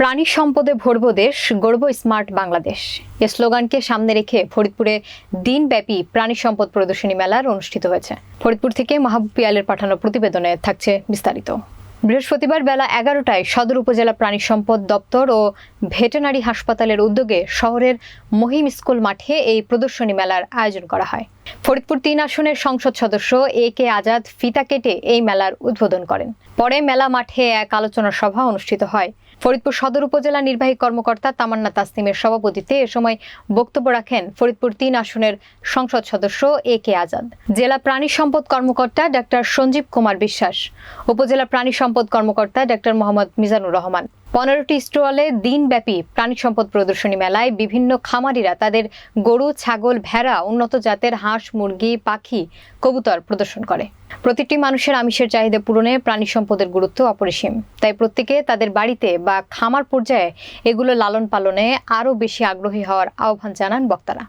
প্রাণী সম্পদে ভরব দেশ গর্ব স্মার্ট বাংলাদেশ। এ স্লোগানকে সামনে রেখে ফরিদপুরে দিনব্যাপী প্রাণী সম্পদ প্রদর্শনী মেলার অনুষ্ঠিত হয়েছে। ফরিদপুর থেকে মাহবুব পিয়ালের পাঠানো প্রতিবেদনে থাকছে বিস্তারিত। বৃহস্পতিবার বেলা এগারোটায় সদর উপজেলা প্রাণী সম্পদ দপ্তর ও ভেটেনারি হাসপাতালের উদ্যোগে শহরের মহিম স্কুল মাঠে এই প্রদর্শনী মেলার আয়োজন করা হয়। ফরিদপুর তিন আসনের সংসদ সদস্য এ কে আজাদ ফিতা কেটে এই মেলার উদ্বোধন করেন। পরে মেলা মাঠে এক আলোচনা সভা অনুষ্ঠিত হয়। ফরিদপুর সদর উপজেলা নির্বাহী কর্মকর্তা তামান্না তাসনিমের সভাপতিত্বে এ সময় বক্তব্য রাখেন ফরিদপুর তিন আসনের সংসদ সদস্য এ কে আজাদ। জেলা প্রাণী সম্পদ কর্মকর্তা ডাক্তার সঞ্জীব কুমার বিশ্বাস, উপজেলা প্রাণী সম্পদ কর্মকর্তা ডাক্তার মোহাম্মদ মিজানুর রহমান। পনেরোটি স্টলে দিনব্যাপী প্রাণী সম্পদ প্রদর্শনী মেলায় বিভিন্ন খামারিরা তাদের গরু, ছাগল, ভেড়া, উন্নত জাতের হাঁস, মুরগি, পাখি, কবুতর প্রদর্শন করে। প্রতিটি মানুষের আমিষের চাহিদা পূরণে প্রাণী সম্পদের গুরুত্ব অপরিসীম। তাই প্রত্যেকে তাদের বাড়িতে বা খামার পর্যায়ে এগুলো লালন পালনে আরও বেশি আগ্রহী হওয়ার আহ্বান জানান বক্তারা।